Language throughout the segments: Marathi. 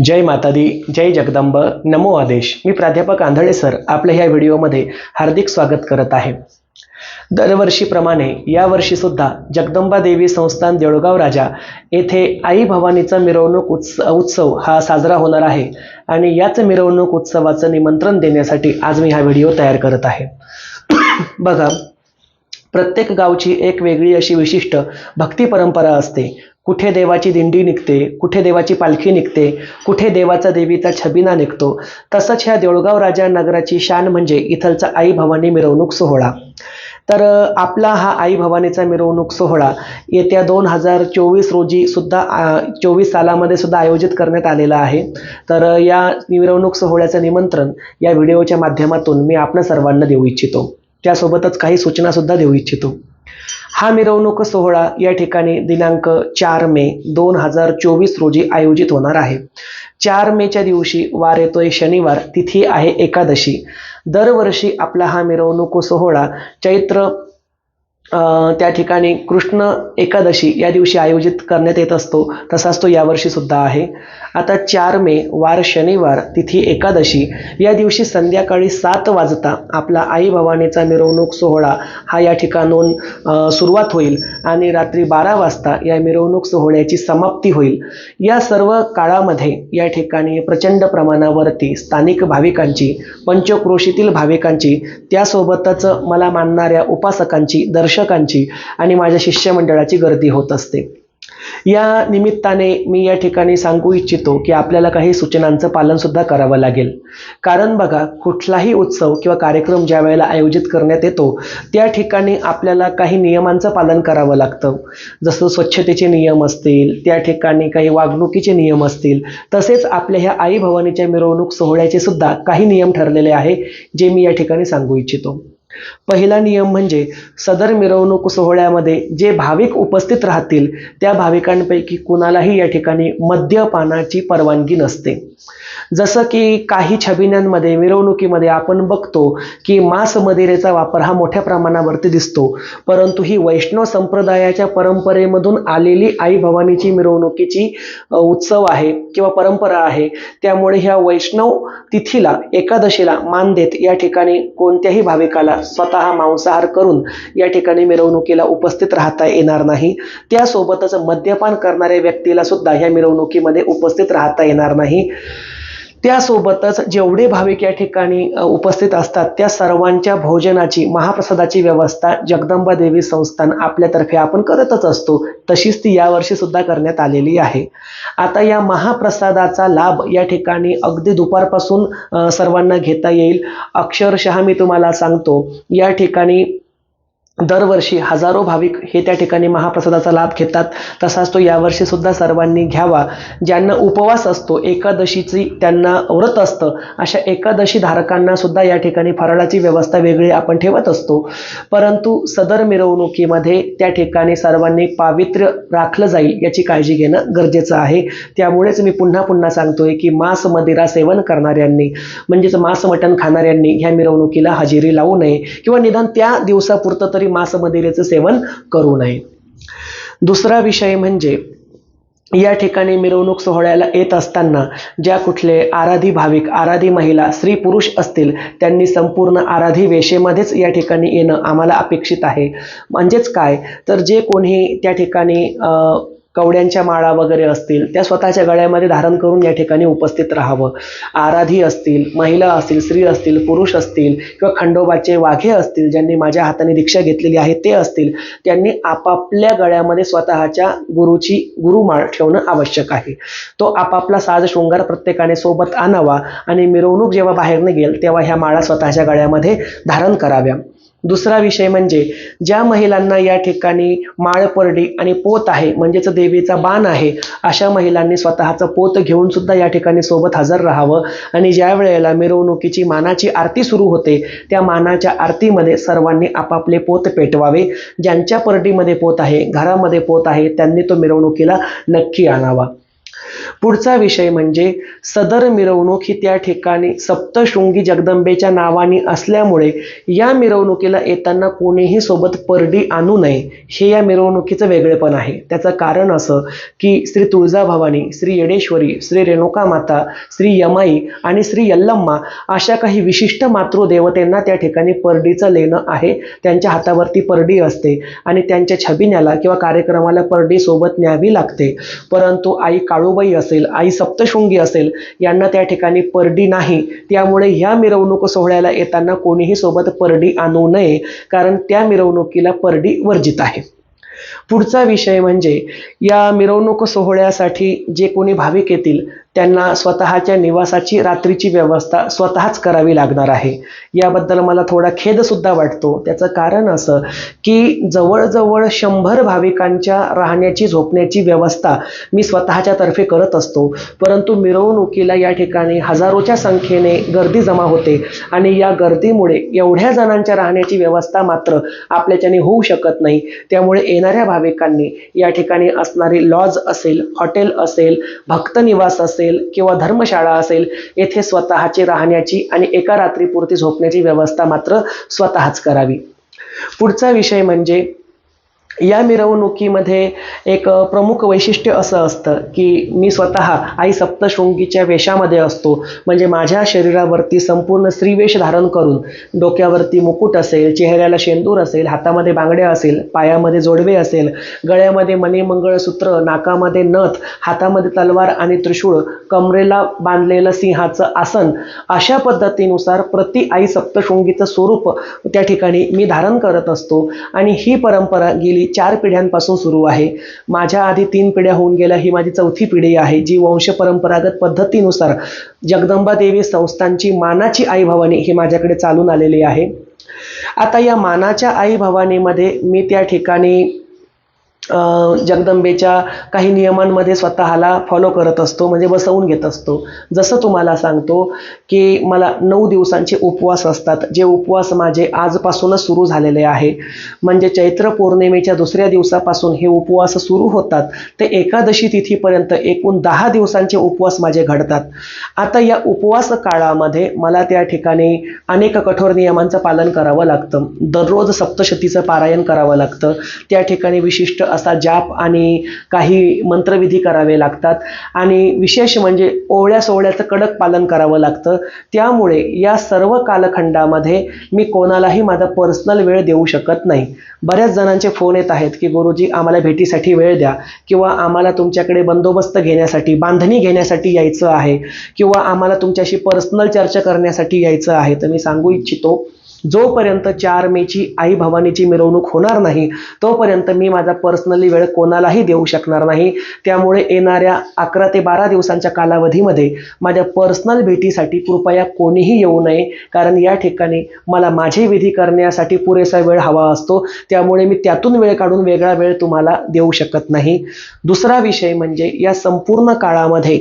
जय माता दी जय जगदंब नमो आदेश. मी प्राध्यापक आंधळे सर आपल्या ह्या व्हिडिओमध्ये हार्दिक स्वागत करत आहे. दरवर्षीप्रमाणे यावर्षी सुद्धा जगदंबा देवी संस्थान देऊळगाव राजा येथे आई भवानीचा मिरवणूक उत्स उत्सव हा साजरा होणार आहे आणि याच मिरवणूक उत्सवाचं निमंत्रण देण्यासाठी आज मी हा व्हिडिओ तयार करत आहे. बघा प्रत्येक गावची एक वेगळी अशी विशिष्ट भक्ती परंपरा असते. कुठे देवाची दिंडी निघते कुठे देवाची पालखी निघते कुठे देवाचा देवीचा छबिना निघतो तसंच ह्या देऊळगाव राजा नगराची शान म्हणजे इथलचा आई भवानी मिरवणूक सोहळा. तर आपला हा आई भवानीचा मिरवणूक सोहळा येत्या दोन हजार चोवीस रोजी सुद्धा चोवीस सालामध्ये सुद्धा आयोजित करण्यात आलेला आहे. तर या मिरवणूक सोहळ्याचं निमंत्रण या व्हिडिओच्या माध्यमातून मी आपल्या सर्वांना देऊ इच्छितो. त्यासोबतच काही सूचनासुद्धा देऊ इच्छितो. हा मिरवणूक सोहळा या ठिकाणी दिनांक चार मे दोन हजार चोवीस रोजी आयोजित होणार आहे. चार मेच्या दिवशी वार येतोय शनिवार तिथी आहे एकादशी. दरवर्षी आपला हा मिरवणूक सोहळा चैत्र त्या ठिकाणी कृष्ण एकादशी या दिवशी आयोजित करण्यात येत असतो तसाच तो यावर्षी सुद्धा आहे. आता चार मे वार शनिवार तिथी एकादशी. या दिवशी संध्याकाळी सात वाजता आपला आई भवानीचा मिरवणूक सोहळा हा या ठिकाणून सुरुवात होईल आणि रात्री बारा वाजता या मिरवणूक सोहळ्याची समाप्ती होईल. या सर्व काळामध्ये या ठिकाणी प्रचंड प्रमाणावरती स्थानिक भाविकांची पंचक्रोशीतील भाविकांची त्यासोबतच मला मानणाऱ्या उपासकांची दर्शकांची आणि माझ्या शिष्यमंडळाची गर्दी होत असते. या निमित्ताने मी या ठिकाणी सांगू इच्छितो की आपल्याला काही सूचनांचं पालन सुद्धा करावं लागेल. कारण बघा कुठलाही उत्सव किंवा कार्यक्रम ज्या वेळेला आयोजित करण्यात येतो त्या ठिकाणी आपल्याला काही नियमांचं पालन करावं लागतं. जसं स्वच्छतेचे नियम असतील त्या ठिकाणी काही वागणुकीचे नियम असतील तसेच आपल्या ह्या आई भवानीच्या मिरवणूक सोहळ्याचे सुद्धा काही नियम ठरलेले आहे जे मी या ठिकाणी सांगू इच्छितो. पहिला नियम म्हणजे सदर मिरवणूक सोहळ्यामध्ये जे भाविक उपस्थित राहतील त्या भाविकांपैकी कुणालाही या ठिकाणी मद्यपानाची परवानगी नसते. जसं की काही छबिन्यांमध्ये मिरवणुकीमध्ये आपण बघतो की मांस मदिरेचा वापर हा मोठ्या प्रमाणावरती दिसतो. परंतु ही वैष्णव संप्रदायाच्या परंपरेमधून आलेली आई भवानीची मिरवणुकीची उत्सव आहे किंवा परंपरा आहे. त्यामुळे ह्या वैष्णव तिथीला एकादशीला मान देत या ठिकाणी कोणत्याही भाविकाला स्वतः मांसाहार करून या ठिकाणी मिरवणुकीला उपस्थित राहता येणार नाही. त्यासोबतच मद्यपान करणाऱ्या व्यक्तीला सुद्धा ह्या मिरवणुकीमध्ये उपस्थित राहता येणार नाही. त्यासोबतच जेवढे भाविक या ठिकाणी उपस्थित असतात त्या सर्वांच्या भोजनाची महाप्रसादाची व्यवस्था जगदंबा देवी संस्थान आपल्यातर्फे आपण करतच असतो. तशीच ती यावर्षी सुद्धा करण्यात आलेली आहे. आता या महाप्रसादाचा लाभ या ठिकाणी अगदी दुपारपासून सर्वांना घेता येईल. अक्षरशः मी तुम्हाला सांगतो या ठिकाणी दरवर्षी हजारो भाविक हे त्या ठिकाणी महाप्रसादाचा लाभ घेतात. तसाच तो यावर्षी सुद्धा सर्वांनी घ्यावा. ज्यांना उपवास असतो एकादशीची त्यांना व्रत असतं. अशा एकादशी धारकांना सुद्धा या ठिकाणी फराळाची व्यवस्था वेगळी आपण ठेवत असतो. परंतु सदर मिरवणुकीमध्ये त्या ठिकाणी सर्वांनी पावित्र्य राखलं जाईल याची काळजी घेणं गरजेचं आहे. त्यामुळेच मी पुन्हा पुन्हा सांगतोय की मांस मदिरा सेवन करणाऱ्यांनी म्हणजेच मांस मटण खाणाऱ्यांनी ह्या मिरवणुकीला हजेरी लावू नये किंवा निदान त्या दिवसापुरतं तरी मांस मदिरेचं सेवन करू नये. दुसरा विषय म्हणजे या ठिकाणी मिरवणूक सोहळ्याला येत असताना ज्या कुठले आराधी भाविक आराधी महिला स्त्री पुरुष असतील त्यांनी संपूर्ण आराधी वेशेमध्येच या ठिकाणी येणं आम्हाला अपेक्षित आहे. म्हणजेच काय? तर जे कोणी त्या ठिकाणी कवड्यांच्या माळा वगैरे असतील त्या स्वतःच्या गळ्यामध्ये धारण करून या ठिकाणी उपस्थित राहावं. आराधी असतील महिला असतील स्त्री असतील पुरुष असतील किंवा खंडोबाचे वाघे असतील ज्यांनी माझ्या हाताने दीक्षा घेतलेली आहे ते असतील त्यांनी आपापल्या गळ्यामध्ये स्वतःच्या गुरुची गुरुमाळ ठेवणं आवश्यक आहे. तो आपापला साज शृंगार प्रत्येकाने सोबत आणावा आणि मिरवणूक जेव्हा बाहेर निघेल तेव्हा ह्या माळा स्वतःच्या गळ्यामध्ये धारण कराव्या. दुसरा विषय म्हणजे ज्या महिलांना या ठिकाणी माळपरडी आणि पोत आहे म्हणजेच देवीचा बाण आहे अशा महिलांनी स्वतःचं पोत घेऊन सुद्धा या ठिकाणी सोबत हजर राहावं. आणि ज्या वेळेला मिरवणुकीची मानाची आरती सुरू होते त्या मानाच्या आरतीमध्ये सर्वांनी आपापले पोत पेटवावे. ज्यांच्या परडीमध्ये पोत आहे घरामध्ये पोत आहे त्यांनी तो मिरवणुकीला नक्की आणावा. पुढचा विषय म्हणजे सदर मिरवणूक ही त्या ठिकाणी सप्तशृंगी जगदंबेच्या नावाने असल्यामुळे या मिरवणुकीला येताना कोणीही सोबत परडी आणू नये हे या मिरवणुकीचं वेगळेपण आहे. त्याचं कारण असं की श्री तुळजाभवानी श्री येडेश्वरी श्री रेणुका माता श्री यमाई आणि श्री यल्लम्मा अशा काही विशिष्ट मातृदेवतेंना त्या ठिकाणी परडीचं लेणं आहे. त्यांच्या हातावरती परडी असते आणि त्यांच्या छबिन्याला किंवा कार्यक्रमाला परडी सोबत न्यावी लागते. परंतु आई काळूबाई असेल आई सप्तशृंगी असेल यांना त्या ठिकाणी परडी नाही. त्यामुळे ह्या मिरवणूक सोहळ्याला येताना कोणीही सोबत परडी आणू नये कारण त्या मिरवणुकीला परडी वर्जित आहे. पुढचा विषय म्हणजे या मिरवणूक सोहळ्यासाठी जे कोणी भाविक येतील त्यांना स्वतःच्या निवासाची रात्रीची व्यवस्था स्वतःच करावी लागणार आहे. याबद्दल मला थोडा खेदसुद्धा वाटतो. त्याचं कारण असं की जवळजवळ शंभर भाविकांच्या राहण्याची झोपण्याची व्यवस्था मी स्वतःच्या तर्फे करत असतो. परंतु मिरवणुकीला या ठिकाणी हजारोच्या संख्येने गर्दी जमा होते आणि या गर्दीमुळे एवढ्या जणांच्या राहण्याची व्यवस्था मात्र आपल्याच्याने होऊ शकत नाही. त्यामुळे येणाऱ्या भाविकांनी या ठिकाणी असणारी लॉज असेल हॉटेल असेल भक्त निवास असेल किंवा धर्मशाळा असेल येथे स्वतःची राहण्याची आणि एका रात्रीपुरती झोपण्याची व्यवस्था मात्र स्वतःच करावी. पुढचा विषय म्हणजे या मिरवणुकीमध्ये एक प्रमुख वैशिष्ट्य असं असतं की मी स्वतः आई सप्तशृंगीच्या वेशामध्ये असतो. म्हणजे माझ्या शरीरावरती संपूर्ण स्त्रीवेश धारण करून डोक्यावरती मुकुट असेल चेहऱ्याला शेंदूर असेल हातामध्ये बांगड्या असेल पायामध्ये जोडवे असेल गळ्यामध्ये मणिमंगळसूत्र नाकामध्ये नथ हातामध्ये तलवार आणि त्रिशूळ कमरेला बांधलेलं सिंहाचं आसन अशा पद्धतीनुसार प्रति आई सप्तशृंगीचं स्वरूप त्या ठिकाणी मी धारण करत असतो. आणि ही परंपरा गेली चार पिढ्यांपासून सुरू आहे. माझ्या आधी तीन पिढ्या होऊन गेल्या ही माझी चौथी पिढी आहे जी वंश परंपरागत पद्धतीनुसार जगदंबा देवी संस्थांची मानाची आई भवानी ही माझ्याकडे चालून आलेली आहे. आता या मानाच्या आई भवानीमध्ये मी त्या ठिकाणी जगदंबेच्या काही नियमांमध्ये स्वतःला फॉलो करत असतो म्हणजे बसवून घेत असतो. जसं तुम्हाला सांगतो की मला नऊ दिवसांचे उपवास असतात जे उपवास माझे आजपासूनच सुरू झालेले आहे. म्हणजे चैत्र पौर्णिमेच्या दुसऱ्या दिवसापासून हे उपवास सुरू होतात. ते एकादशी तिथीपर्यंत एकूण दहा दिवसांचे उपवास माझे घडतात. आता या उपवास काळामध्ये मला त्या ठिकाणी अनेक कठोर नियमांचं पालन करावं लागतं. दररोज सप्तशतीचं पारायण करावं लागतं. त्या ठिकाणी विशिष्ट असा जाप आणि काही मंत्रविधी करावे लागतात. आणि विशेष म्हणजे ओवळ्या सोहळ्याचं कडक पालन करावं लागतं. त्यामुळे या सर्व कालखंडामध्ये मी कोणालाही माझा पर्सनल वेळ देऊ शकत नाही. बऱ्याच जणांचे फोन येत आहेत की गुरुजी आम्हाला भेटीसाठी वेळ द्या किंवा आम्हाला तुमच्याकडे बंदोबस्त घेण्यासाठी बांधणी घेण्यासाठी यायचं आहे किंवा आम्हाला तुमच्याशी पर्सनल चर्चा करण्यासाठी यायचं आहे. तर मी सांगू इच्छितो जोपर्यंत चार मेची आई भवानीची मिरवणूक होणार नाही तोपर्यंत मी माझा पर्सनली वेळ कोणालाही देऊ शकणार नाही. त्यामुळे येणाऱ्या अकरा ते बारा दिवसांच्या कालावधीमध्ये माझ्या पर्सनल भेटीसाठी कृपया कोणीही येऊ नये कारण या ठिकाणी मला माझे विधी करण्यासाठी पुरेसा वेळ हवा असतो. त्यामुळे मी त्यातून वेळ काढून वेगळा वेळ तुम्हाला देऊ शकत नाही. दुसरा विषय म्हणजे या संपूर्ण काळामध्ये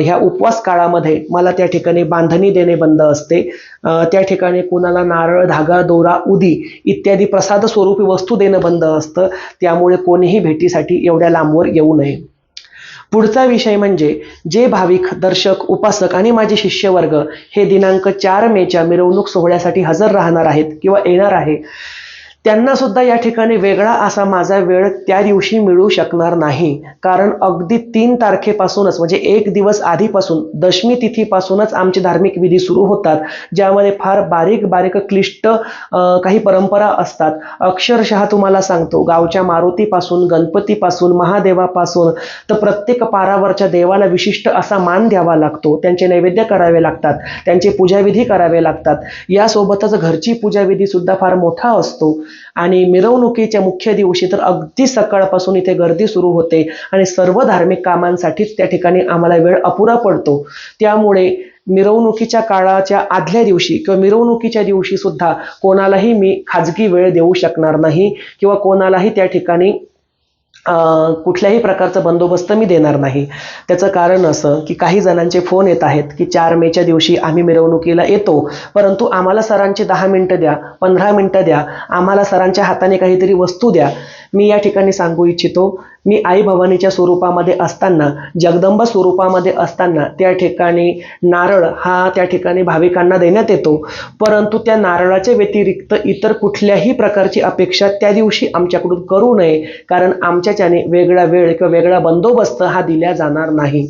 ह्या उपवास काळामध्ये मला त्या ठिकाणी बांधणी देणे बंद असते. त्या ठिकाणी कुणाला नारळ धागा दोरा उदी इत्यादी प्रसाद स्वरूपी वस्तू देणं बंद असतं. त्यामुळे कोणीही भेटीसाठी एवढ्या लांबवर येऊ नये. पुढचा विषय म्हणजे जे भाविक दर्शक उपासक आणि माझे शिष्यवर्ग हे दिनांक चार मेच्या मिरवणूक सोहळ्यासाठी हजर राहणार आहेत किंवा येणार आहे त्यांना सुद्धा या ठिकाणी वेगळा असा माझा वेळ त्या दिवशी मिळू शकणार नाही. कारण अगदी तीन तारखेपासूनच म्हणजे एक दिवस आधीपासून दशमी तिथीपासूनच आमचे धार्मिक विधी सुरू होतात ज्यामध्ये फार बारीक बारीक क्लिष्ट काही परंपरा असतात. अक्षरशः तुम्हाला सांगतो गावच्या मारुतीपासून गणपतीपासून महादेवापासून तर प्रत्येक पारावरच्या देवाला विशिष्ट असा मान द्यावा लागतो. त्यांचे नैवेद्य करावे लागतात त्यांचे पूजाविधी करावे लागतात. यासोबतच घरची पूजाविधी सुद्धा फार मोठा असतो. आणि मिरवणुकीच्या मुख्य दिवशी तर अगदी सकाळपासून इथे गर्दी सुरू होते. आणि सर्व धार्मिक कामांसाठीच त्या ठिकाणी आम्हाला वेळ अपुरा पडतो. त्यामुळे मिरवणुकीच्या काळाच्या आदल्या दिवशी किंवा मिरवणुकीच्या दिवशी सुद्धा कोणालाही मी खाजगी वेळ देऊ शकणार नाही किंवा कोणालाही त्या ठिकाणी कुठल्याही प्रकारचा बंदोबस्त मी देणार नाही. त्याचं कारण असं की काही जणांचे फोन येत आहेत की चार मेच्या दिवशी आम्ही मिरवणुकीला येतो परंतु आम्हाला सरांचे दहा मिनटं द्या पंधरा मिनटं द्या आम्हाला सरांच्या हाताने काहीतरी वस्तू द्या. मी या ठिकाणी सांगू इच्छितो मी आई भवानीच्या स्वरूपामध्ये असताना जगदंबा स्वरूपामध्ये असताना त्या ठिकाणी नारळ हा त्या ठिकाणी भाविकांना देण्यात येतो. परंतु त्या नारळाच्या व्यतिरिक्त इतर कुठल्याही प्रकारची अपेक्षा त्या दिवशी आमच्याकडून करू नये कारण आमच्याच्याने वेगळा वेळ किंवा वेगळा बंदोबस्त हा दिला जाणार नाही.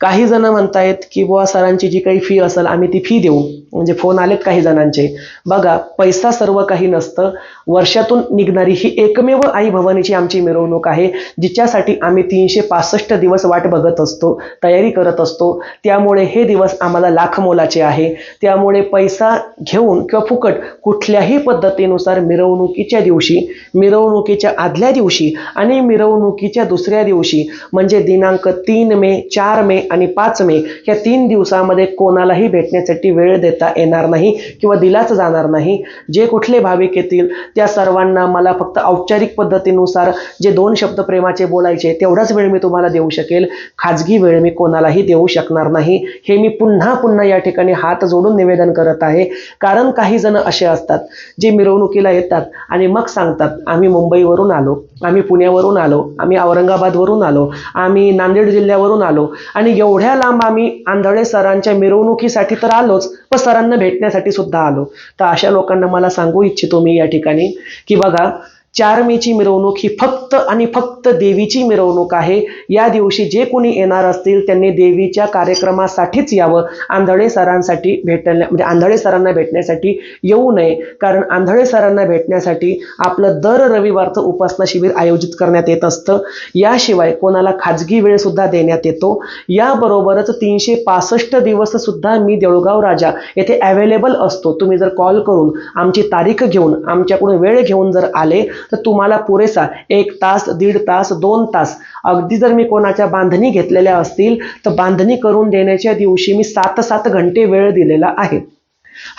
काही जण म्हणतायत की बुवा सरांची जी काही फी असेल आम्ही ती फी देऊ. म्हणजे फोन आलेत काही जणांचे. बघा पैसा सर्व काही नसतं. वर्षातून निघणारी ही एकमेव आई भवानीची आमची मिरवणूक आहे जिच्यासाठी आम्ही तीनशे पासष्ट दिवस वाट बघत असतो तयारी करत असतो. त्यामुळे हे दिवस आम्हाला लाख मोलाचे आहे. त्यामुळे पैसा घेऊन किंवा फुकट कुठल्याही पद्धतीनुसार मिरवणुकीच्या दिवशी मिरवणुकीच्या आदल्या दिवशी आणि मिरवणुकीच्या दुसऱ्या दिवशी म्हणजे दिनांक तीन मे चार मे आणि पाच मे या तीन दिवसामध्ये कोणालाही भेटण्यासाठी वेळ देता येणार नाही किंवा दिलाच जाणार नाही. जे कुठले भाविक येतील त्या सर्वांना मला फक्त औपचारिक पद्धतीनुसार जे दोन शब्द प्रेमाचे बोलायचे तेवढाच वेळ मी तुम्हाला देऊ शकेल. खाजगी वेळ मी कोणालाही देऊ शकणार नाही. हे मी पुन्हा पुन्हा या ठिकाणी हात जोडून निवेदन करत आहे. कारण काही जण असे असतात जे मिरवणुकीला येतात आणि मग सांगतात आम्ही मुंबईवरून आलो आम्ही पुण्यावरून आलो आम्ही औरंगाबादवरून आलो आम्ही नांदेड जिल्ह्यावरून आलो आणि एवढ्या लांब आम्ही आंधळे सरांच्या मिरवणुकीसाठी तर आलोच पण सरांना भेटण्यासाठी सुद्धा आलो. तर अशा लोकांना मला सांगू इच्छितो मी या ठिकाणी की बघा चार मेची मिरवणूक ही फक्त आणि फक्त देवीची मिरवणूक आहे. या दिवशी जे कोणी येणार असतील त्यांनी देवीच्या कार्यक्रमासाठीच यावं. आंधळे सरांसाठी भेटण्या म्हणजे आंधळे सरांना भेटण्यासाठी येऊ नये. कारण आंधळे सरांना भेटण्यासाठी आपलं दर रविवारचं उपासना शिबिर आयोजित करण्यात येत असतं. याशिवाय कोणाला खाजगी वेळसुद्धा देण्यात येतो. याबरोबरच तीनशे पासष्ट दिवस सुद्धा मी देऊळगाव राजा येथे अवेलेबल असतो. तुम्ही जर कॉल करून आमची तारीख घेऊन आमच्याकडून वेळ घेऊन जर आले तर तुम्हाला पुरेसा एक तास दीड तास दोन तास. अगदी जर मी कोणाच्या बांधणी घेतलेल्या असतील तर बांधणी करून देण्याच्या दिवशी मी सात सात घंटे वेळ दिलेला आहे.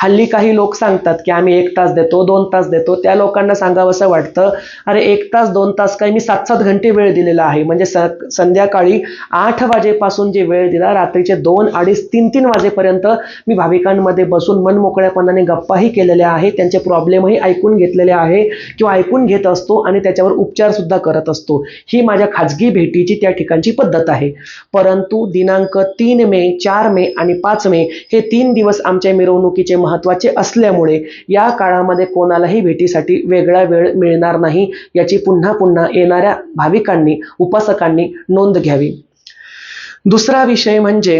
हल्ली काही लोक सांगतात की आम्ही एक तास देतो दोन तास देतो. त्या लोकांना सांगावंसं वाटतं अरे एक तास दोन तास काय मी सात सात घंटे वेळ दिलेला आहे. म्हणजे स संध्याकाळी आठ वाजेपासून जे वेळ दिला रात्रीचे दोन अडीच तीन तीन वाजेपर्यंत मी भाविकांमध्ये बसून मनमोकळ्यापणाने गप्पाही केलेल्या आहे त्यांचे प्रॉब्लेमही ऐकून घेतलेले आहे किंवा ऐकून घेत असतो आणि त्याच्यावर उपचार सुद्धा करत असतो. ही माझ्या खाजगी भेटीची त्या ठिकाणची पद्धत आहे. परंतु दिनांक तीन मे चार मे आणि पाच मे हे तीन दिवस आमच्या भेटीचे महत्त्वाचे असल्यामुळे या काळामध्ये कोणालाही भेटीसाठी वेगळा वेळ मिळणार नाही याची पुन्हा पुन्हा येणाऱ्या भाविकांनी उपासकांनी नोंद घ्यावी. दुसरा विषय म्हणजे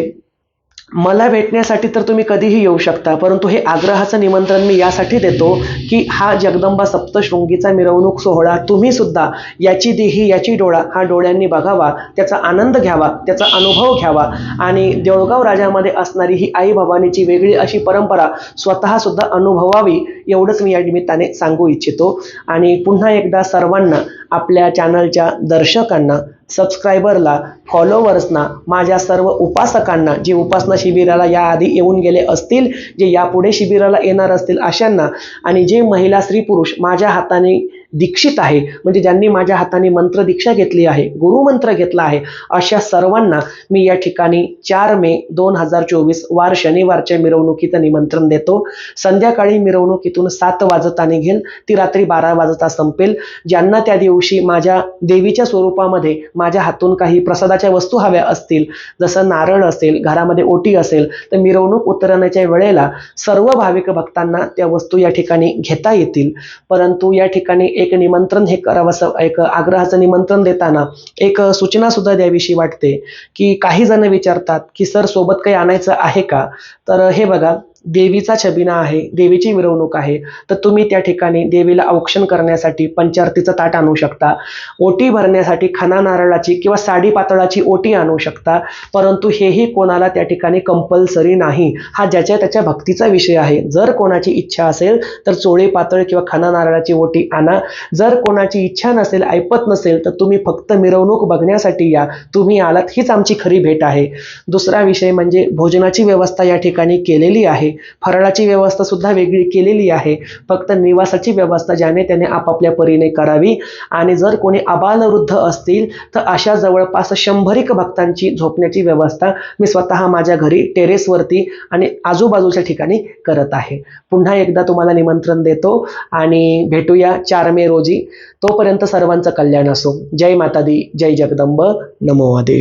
मला भेटण्यासाठी तर तुम्ही कधीही येऊ शकता परंतु हे आग्रहाचं निमंत्रण मी यासाठी देतो की हा जगदंबा सप्तशृंगीचा मिरवणूक सोहळा तुम्ही सुद्धा याची देही याची डोळा हा डोळ्यांनी बघावा त्याचा आनंद घ्यावा त्याचा अनुभव घ्यावा. आणि देऊळगाव राजामध्ये असणारी ही आई भवानीची वेगळी अशी परंपरा स्वतः सुद्धा अनुभवावी एवढंच मी या निमित्ताने सांगू इच्छितो. आणि पुन्हा एकदा सर्वांना आपल्या चॅनलच्या दर्शकांना सबस्क्रायबरला फॉलोवर्सना माझ्या सर्व उपासकांना जे उपासना शिबिराला याआधी येऊन गेले असतील जे यापुढे शिबिराला येणार असतील अशांना आणि जे महिला स्त्री पुरुष माझ्या हाताने दीक्षित आहे. म्हणजे ज्यांनी माझ्या हाताने मंत्र दीक्षा घेतली आहे गुरुमंत्र घेतला आहे अशा सर्वांना मी या ठिकाणी चार मे दोन हजार चोवीस वार शनिवारच्या मिरवणुकीचं निमंत्रण देतो. संध्याकाळी मिरवणुकीतून सात वाजता निघेल ती रात्री बारा वाजता संपेल. ज्यांना त्या दिवशी माझ्या देवीच्या स्वरूपामध्ये माझ्या हातून काही प्रसादाच्या वस्तू हव्या असतील जसं नारळ असेल घरामध्ये ओटी असेल तर मिरवणूक उतरण्याच्या वेळेला सर्व भाविक भक्तांना त्या वस्तू या ठिकाणी घेता येतील. परंतु या ठिकाणी एक निमंत्रण हे करावंसं एक आग्रहाचं निमंत्रण देताना एक सूचना सुद्धा द्यावीशी वाटते की काही जण विचारतात की सर सोबत काही आणायचं आहे का? तर हे बघा देवीचा छबिना आहे देवीची मिरवणूक आहे तर तुम्ही त्या ठिकाणी देवीला औक्षण करण्यासाठी पंचारतीचं ताट आणू शकता. ओटी भरण्यासाठी खना नारळाची किंवा साडी पातळाची ओटी आणू शकता परंतु हेही कोणाला त्या ठिकाणी कंपल्सरी नाही. हा ज्याच्या त्याच्या भक्तीचा विषय आहे. जर कोणाची इच्छा असेल तर चोळी पातळ किंवा खना नारळाची ओटी आणा. जर कोणाची इच्छा नसेल ऐपत नसेल तर तुम्ही फक्त मिरवणूक बघण्यासाठी या. तुम्ही आलात हीच आमची खरी भेट आहे. दुसरा विषय म्हणजे भोजनाची व्यवस्था या ठिकाणी केलेली आहे. फराळाची व्यवस्था सुद्धा वेगळी केलेली आहे. फक्त निवासाची व्यवस्था ज्याने त्याने आपापल्या परीने करावी. आणि जर कोणी अबालवृद्ध असतील तर अशा जवळपास शंभरिक भक्तांची झोपण्याची व्यवस्था मी स्वतः माझ्या घरी टेरेसवरती आणि आजूबाजूच्या ठिकाणी करत आहे. पुन्हा एकदा तुम्हाला निमंत्रण देतो आणि भेटूया चार मे रोजी. तोपर्यंत सर्वांचं कल्याण असो. जय माता दी जय जगदंब. नमो आदेश.